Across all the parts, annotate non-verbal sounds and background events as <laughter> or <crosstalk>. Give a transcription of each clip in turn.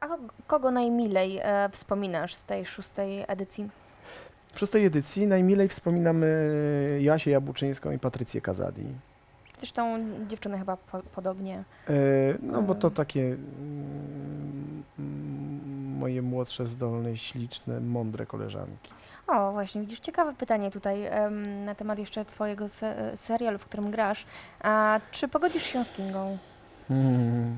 A ko- kogo najmilej e, wspominasz z tej szóstej edycji? W szóstej edycji najmilej wspominamy Jasię Jabłczyńską i Patrycję Kazadi. Zresztą dziewczyny chyba po, podobnie. E, No bo to takie mm, mm, moje młodsze, zdolne, śliczne, mądre koleżanki. O, właśnie, widzisz, ciekawe pytanie tutaj em, na temat jeszcze twojego se serialu, w którym grasz. A czy pogodzisz się z Kingą? Hmm.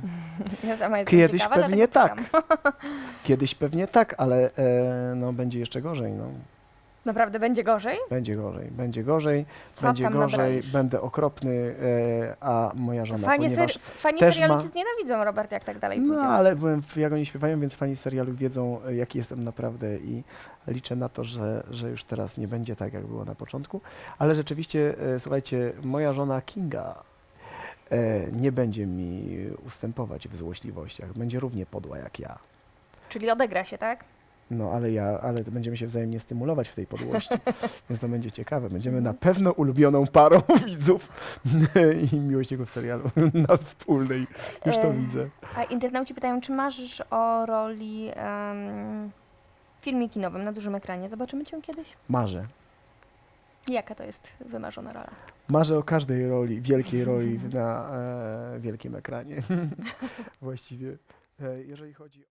Ja sama jestem Kiedyś ciekawa, pewnie dlatego tak. pytam. <laughs> Kiedyś pewnie tak, ale e, no, będzie jeszcze gorzej. No. Naprawdę będzie gorzej? Będzie gorzej, będzie gorzej, Co będzie tam gorzej, nabralisz? będę okropny, e, a moja żona, Fani, ponieważ... ser fani też serialu ma- cię znienawidzą, Robert, jak tak dalej pójdzie. No, ale byłem, w- jak oni śpiewają, więc fani serialu wiedzą, e, jaki jestem naprawdę i liczę na to, że, że już teraz nie będzie tak, jak było na początku. Ale rzeczywiście, e, słuchajcie, moja żona Kinga nie będzie mi ustępować w złośliwościach. Będzie równie podła jak ja. Czyli odegra się, tak? No, ale ja, ale będziemy się wzajemnie stymulować w tej podłości, <laughs> więc to będzie ciekawe. Będziemy na pewno ulubioną parą <laughs> widzów <laughs> i miłośników serialu na wspólnej. Już to E, widzę. A internauci pytają, czy marzysz o roli em, w filmie kinowym na dużym ekranie? Zobaczymy cię kiedyś? Marzę. Jaka to jest wymarzona rola? Marzę o każdej roli, wielkiej <laughs> roli na e, wielkim ekranie. <laughs> Właściwie, e, jeżeli chodzi o...